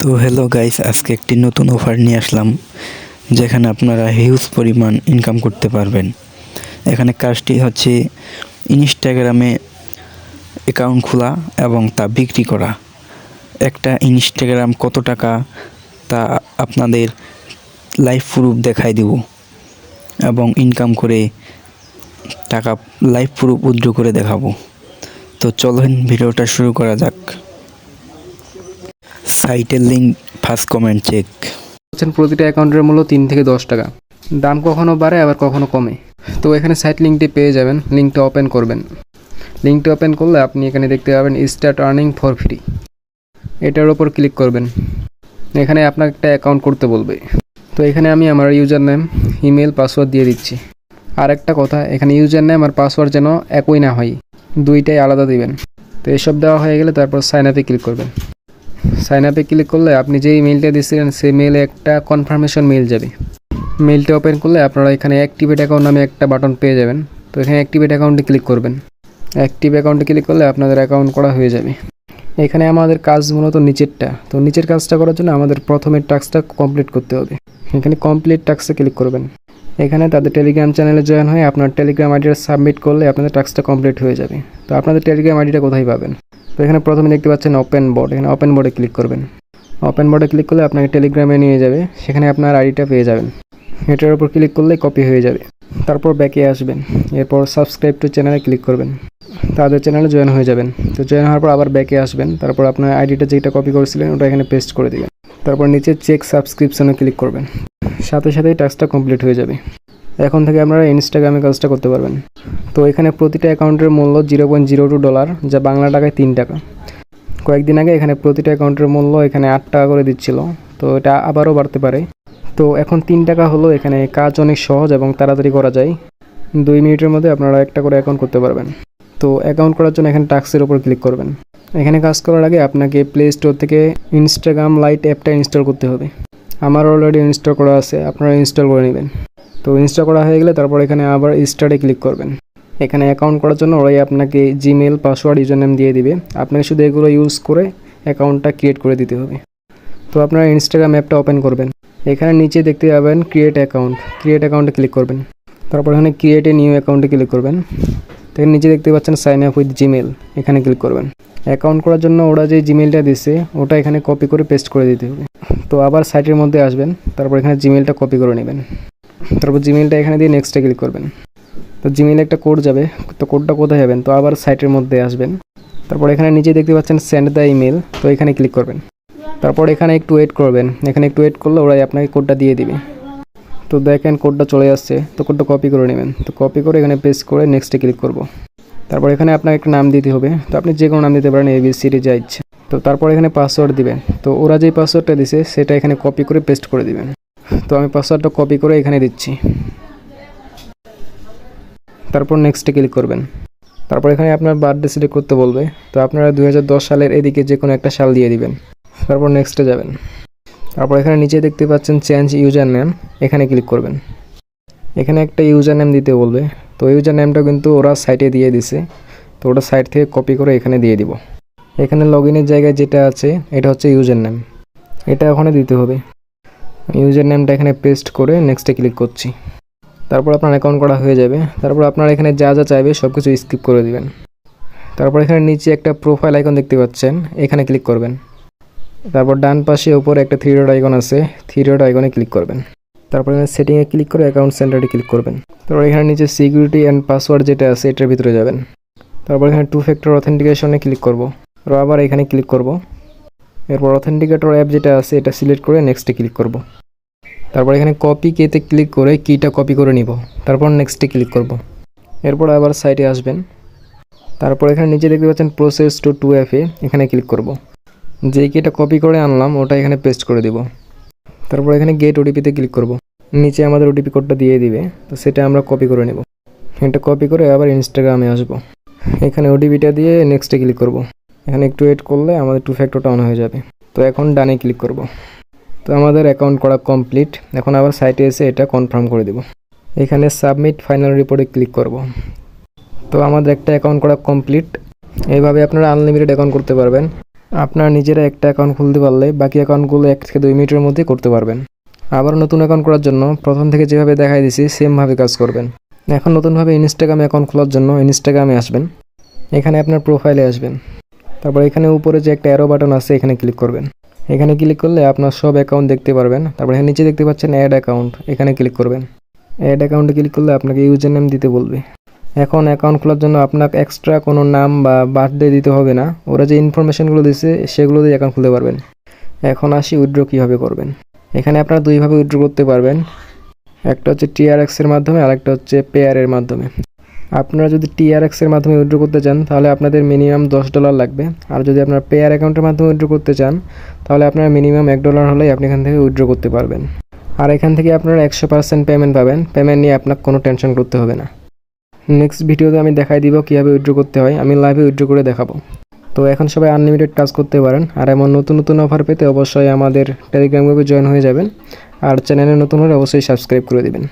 তো hello guys আজকে একটি নতুন অফার নিয়ে আসলাম, যেখানে আপনারা হিউজ পরিমাণ ইনকাম করতে পারবেন। এখানে কাজটি হচ্ছে ইনস্টাগ্রামে অ্যাকাউন্ট খোলা এবং তা বিক্রি করা। একটা ইনস্টাগ্রাম কত টাকা, তা আপনাদের লাইভ প্রুফ দেখাই দেব এবং ইনকাম করে টাকা লাইভ প্রুফ উইথড্র করে দেখাবো। তো চলুন ভিডিওটা শুরু করা যাক। সাইটের লিঙ্ক ফার্স্ট কমেন্ট চেক হচ্ছেন প্রতিটা অ্যাকাউন্টের মূল্য তিন থেকে দশ টাকা। দাম কখনো বাড়ে, আবার কখনো কমে। তো এখানে সাইট লিঙ্কটি পেয়ে যাবেন লিঙ্কটা ওপেন করবেন। লিঙ্কটা ওপেন করলে আপনি এখানে দেখতে পাবেন স্টার্ট আর্নিং ফর ফ্রি এটার ওপর ক্লিক করবেন। এখানে আপনাকে একটা অ্যাকাউন্ট করতে বলবে। তো এখানে আমি আমার ইউজার নেম ইমেল পাসওয়ার্ড দিয়ে দিচ্ছি। আর একটা কথা, এখানে ইউজার নেম আর পাসওয়ার্ড যেন একই না হয়, দুইটাই আলাদা দিবেন। তো এসব দেওয়া হয়ে গেলে তারপর সাইন আপে ক্লিক করবেন। সাইন আপে ক্লিক করলে আপনি যেই মেইলটা দিয়েছিলেন, সেই মেইলে একটা কনফার্মেশন মেইল যাবে। মেইলটা ওপেন করলে আপনারা এখানে অ্যাক্টিভেট অ্যাকাউন্ট নামে একটা বাটন পেয়ে যাবেন। তো এখানে অ্যাক্টিভেট অ্যাকাউন্টে ক্লিক করবেন। অ্যাক্টিভ অ্যাকাউন্টে ক্লিক করলে আপনাদের অ্যাকাউন্ট করা হয়ে যাবে। এখানে আমাদের কাজ মূলত নিচেরটা। তো নিচের কাজটা করার জন্য আমাদের প্রথমের টাস্কটা কমপ্লিট করতে হবে। এখানে কমপ্লিট টাস্কে ক্লিক করবেন। এখানে তাদের টেলিগ্রাম চ্যানেলে জয়েন হয়ে আপনার টেলিগ্রাম আইডিটা সাবমিট করলে আপনাদের টাস্কটা কমপ্লিট হয়ে যাবে। তো আপনাদের টেলিগ্রাম আইডিটা কোথায় পাবেন? তো এখানে প্রথমে দেখতে পাচ্ছেন ওপেন বোর্ড এখানে ওপেন বোর্ডে ক্লিক করবেন। ওপেন বোর্ডে ক্লিক করলে আপনাকে টেলিগ্রামে নিয়ে যাবে, সেখানে আপনার আইডিটা পেয়ে যাবেন। এটার উপর ক্লিক করলে কপি হয়ে যাবে। তারপর ব্যাকে আসবেন, এরপর সাবস্ক্রাইব টু চ্যানেলে ক্লিক করবেন। তাদের চ্যানেলে জয়েন হয়ে যাবেন। তো জয়েন হওয়ার পর আবার ব্যাকে আসবেন, তারপর আপনার আইডিটা যেটা কপি করেছিলেন, ওটা এখানে পেস্ট করে দেবেন। তারপর নিচে চেক সাবস্ক্রিপশনে ক্লিক করবেন। সাথে সাথেই টাস্কটা কমপ্লিট হয়ে যাবে। এখন থেকে আপনারা ইনস্টাগ্রামে কাজটা করতে পারবেন। তো এখানে প্রতিটা অ্যাকাউন্টের মূল্য zero point zero two dollar যা বাংলা টাকায় তিন টাকা। কয়েকদিন আগে এখানে প্রতিটা অ্যাকাউন্টের মূল্য এখানে আট টাকা করে দিচ্ছিল, তো এটা আবারও বাড়তে পারে। তো এখন তিন টাকা হলো এখানে কাজ অনেক সহজ এবং তাড়াতাড়ি করা যায়। দুই মিনিটের মধ্যে আপনারা একটা করে অ্যাকাউন্ট করতে পারবেন। তো অ্যাকাউন্ট করার জন্য এখানে টাক্সের উপর ক্লিক করবেন। এখানে কাজ করার আগে আপনাকে প্লে স্টোর থেকে ইনস্টাগ্রাম লাইট অ্যাপটা ইনস্টল করতে হবে। আমার অলরেডি ইনস্টল করা আছে, আপনারা ইনস্টল করে নেবেন। তো ইনস্টল করা হয়ে গেলে তারপর এখানে আবার স্টার্টে ক্লিক করবেন। এখানে অ্যাকাউন্ট করার জন্য ওরাই আপনাকে জিমেল পাসওয়ার্ড ইউজার নেম দিয়ে দিবে। আপনাকে শুধু এগুলো ইউজ করে অ্যাকাউন্টটা ক্রিয়েট করে দিতে হবে। তো আপনারা ইনস্টাগ্রাম অ্যাপটা ওপেন করবেন। এখানে নিচে দেখতে পাবেন ক্রিয়েট অ্যাকাউন্ট ক্রিয়েট অ্যাকাউন্টে ক্লিক করবেন। তারপর এখানে ক্রিয়েট এ নিউ অ্যাকাউন্টে ক্লিক করবেন। তো নিচে দেখতে পাচ্ছেন সাইন আপ উইথ জিমেল এখানে ক্লিক করবেন। অ্যাকাউন্ট করার জন্য ওরা যে জিমেলটা দিছে, ওটা এখানে কপি করে পেস্ট করে দিতে হবে। তো আবার সাইটের মধ্যে আসবেন। তারপর এখানে জিমেলটা কপি করে নেবেন। তারপর জিমেলটা এখানে দিয়ে নেক্সটে ক্লিক করবেন। তো জিমেলে একটা কোড যাবে, তো কোডটা কোথায় যাবেন তো আবার সাইটের মধ্যে আসবেন। তারপর এখানে নিচে দেখতে পাচ্ছেন সেন্ড দ্য ইমেল তো এখানে ক্লিক করবেন। তারপর এখানে একটু ওয়েট করবেন। এখানে একটু ওয়েট করলে ওরাই আপনাকে কোডটা দিয়ে দিবে। তো দেখেন কোডটা চলে আসছে, তো কোডটা কপি করে নেবেন। তো কপি করে এখানে পেস্ট করে নেক্সটে ক্লিক করব। তারপর এখানে আপনাকে একটা নাম দিতে হবে। তো আপনি যে কোনো নাম দিতে পারেন এ বি সি যা ইচ্ছে। তো তারপর এখানে পাসওয়ার্ড দিবেন। তো ওরা যে পাসওয়ার্ডটা দিছে, সেটা এখানে কপি করে পেস্ট করে দিবেন। তো আমি পাসওয়ার্ডটা কপি করে এখানে দিচ্ছি। তারপর নেক্সটে ক্লিক করবেন। তারপর এখানে আপনার বার্থডে সিলেক্ট করতে বলবে। তো আপনারা দু হাজার দশ সালের এদিকে যে কোনো একটা সাল দিয়ে দিবেন। তারপর নেক্সটে যাবেন। তারপর এখানে নিচে দেখতে পাচ্ছেন চেঞ্জ ইউজার নেম এখানে ক্লিক করবেন। এখানে একটা ইউজার নেম দিতে বলবে। তো ইউজার নেমটা কিন্তু ওরা সাইটে দিয়ে দিছে। তো ওটা সাইট থেকে কপি করে এখানে দিয়ে দিব। এখানে লগ ইনের জায়গায় যেটা আছে, এটা হচ্ছে ইউজার নেম এটা ওখানে দিতে হবে। ইউজার নেমটা এখানে পেস্ট করে নেক্সটে ক্লিক করছি। তারপর আপনার অ্যাকাউন্ট করা হয়ে যাবে। তারপর আপনার এখানে যা যা চাইবে সব কিছু স্কিপ করে দিবেন। তারপর এখানে নিচে একটা প্রোফাইল আইকন দেখতে পাচ্ছেন, এখানে ক্লিক করবেন। তারপর ডান পাশে উপরে একটা থ্রি আইকন আছে থ্রি আইকনে ক্লিক করবেন। তারপর এখানে সেটিংয়ে ক্লিক করে অ্যাকাউন্ট সেন্টারে ক্লিক করবেন। তারপর এখানে নিচে সিকিউরিটি অ্যান্ড পাসওয়ার্ড যেটা আছে, এটার ভিতরে যাবেন। তারপর এখানে টু ফ্যাক্টর অথেন্টিকেশনে ক্লিক করব। আবার এখানে ক্লিক করব। এরপর অথেন্টিকেটর অ্যাপ যেটা আছে, এটা সিলেক্ট করে নেক্সটে ক্লিক করব। তারপর এখানে কপি কেতে ক্লিক করে কিটা কপি করে নিব। তারপর নেক্সটে ক্লিক করব। এরপর আবার সাইটে আসবেন। তারপর এখানে নিচে দেখতে পাচ্ছেন প্রসেস টু টু এফে এখানে ক্লিক করব। যে কিটা কপি করে আনলাম, ওটা এখানে পেস্ট করে দিব। তারপর এখানে গেট ওটিপিতে ক্লিক করব। নিচে আমাদের ওটিপি কোডটা দিয়ে দিবে, তো সেটা আমরা কপি করে নেব। এটা কপি করে আবার ইনস্টাগ্রামে আসব। এখানে ওটিপিটা দিয়ে নেক্সটে ক্লিক করব। এখানে একটু ওয়েট করলে আমাদের টু ফ্যাক্টরটা অন হয়ে যাবে। তো এখন ডানে ক্লিক করব। তো আমাদের অ্যাকাউন্ট করা কমপ্লিট এখন আবার সাইটে এসে এটা কনফার্ম করে দেব। এখানে সাবমিট ফাইনাল রিপোর্টে ক্লিক করব। তো আমাদের একটা অ্যাকাউন্ট করা কমপ্লিট এইভাবে আপনারা আনলিমিটেড অ্যাকাউন্ট করতে পারবেন। আপনারা নিজেরা একটা অ্যাকাউন্ট খুলতে পারলে বাকি অ্যাকাউন্টগুলো এক থেকে দুই মিনিটের মধ্যে করতে পারবেন। আবার নতুন অ্যাকাউন্ট করার জন্য প্রথম থেকে যেভাবে দেখাই দিছি সেমভাবে কাজ করবেন। এখন নতুনভাবে ইনস্টাগ্রামে অ্যাকাউন্ট খোলার জন্য ইনস্টাগ্রামে আসবেন। এখানে আপনার প্রোফাইলে আসবেন। তারপর এখানে উপরে যে একটা অ্যারো বাটন আছে, এখানে ক্লিক করবেন। এখানে ক্লিক করলে আপনার সব অ্যাকাউন্ট দেখতে পারবেন। তারপর এখানে নিচে দেখতে পাচ্ছেন অ্যাড অ্যাকাউন্ট এখানে ক্লিক করবেন। অ্যাড অ্যাকাউন্টে ক্লিক করলে আপনাকে ইউজার নেম দিতে বলবে। এখন অ্যাকাউন্ট খোলার জন্য আপনাকে এক্সট্রা কোনো নাম বা বার্থডে দিতে হবে না। ওরা যে ইনফরমেশনগুলো দিচ্ছে সেগুলো দিয়ে অ্যাকাউন্ট খুলতে পারবেন। এখন আসি উইথড্র কীভাবে করবেন। এখানে আপনারা দুইভাবে উইথড্র করতে পারবেন। একটা হচ্ছে টিআরএক্সের মাধ্যমে আর একটা হচ্ছে পেয়ারের মাধ্যমে। আপনারা যদি টিআরএক্সের মাধ্যমে উইথড্র করতে চান, তাহলে আপনাদের মিনিমাম দশ ডলার লাগবে। আর যদি আপনার পেয়ার অ্যাকাউন্টের মাধ্যমে উইথড্র করতে চান, তাহলে আপনার মিনিমাম এক ডলার হলেই আপনি এখান থেকে উইথড্র করতে পারবেন। আর এখান থেকে আপনারা একশো পার্সেন্ট পেমেন্ট পাবেন। পেমেন্ট নিয়ে আপনার কোনো টেনশন করতে হবে না। নেক্সট ভিডিওতে আমি দেখাই দিব কীভাবে উইথড্র করতে হয়। আমি লাইভে উইথড্র করে দেখাবো। তো এখন সবাই আনলিমিটেড কাজ করতে পারেন। আর এমন নতুন নতুন অফার পেতে অবশ্যই আমাদের টেলিগ্রাম গ্রুপে জয়েন হয়ে যাবেন। আর চ্যানেলে নতুন হলে অবশ্যই সাবস্ক্রাইব করে দিবেন।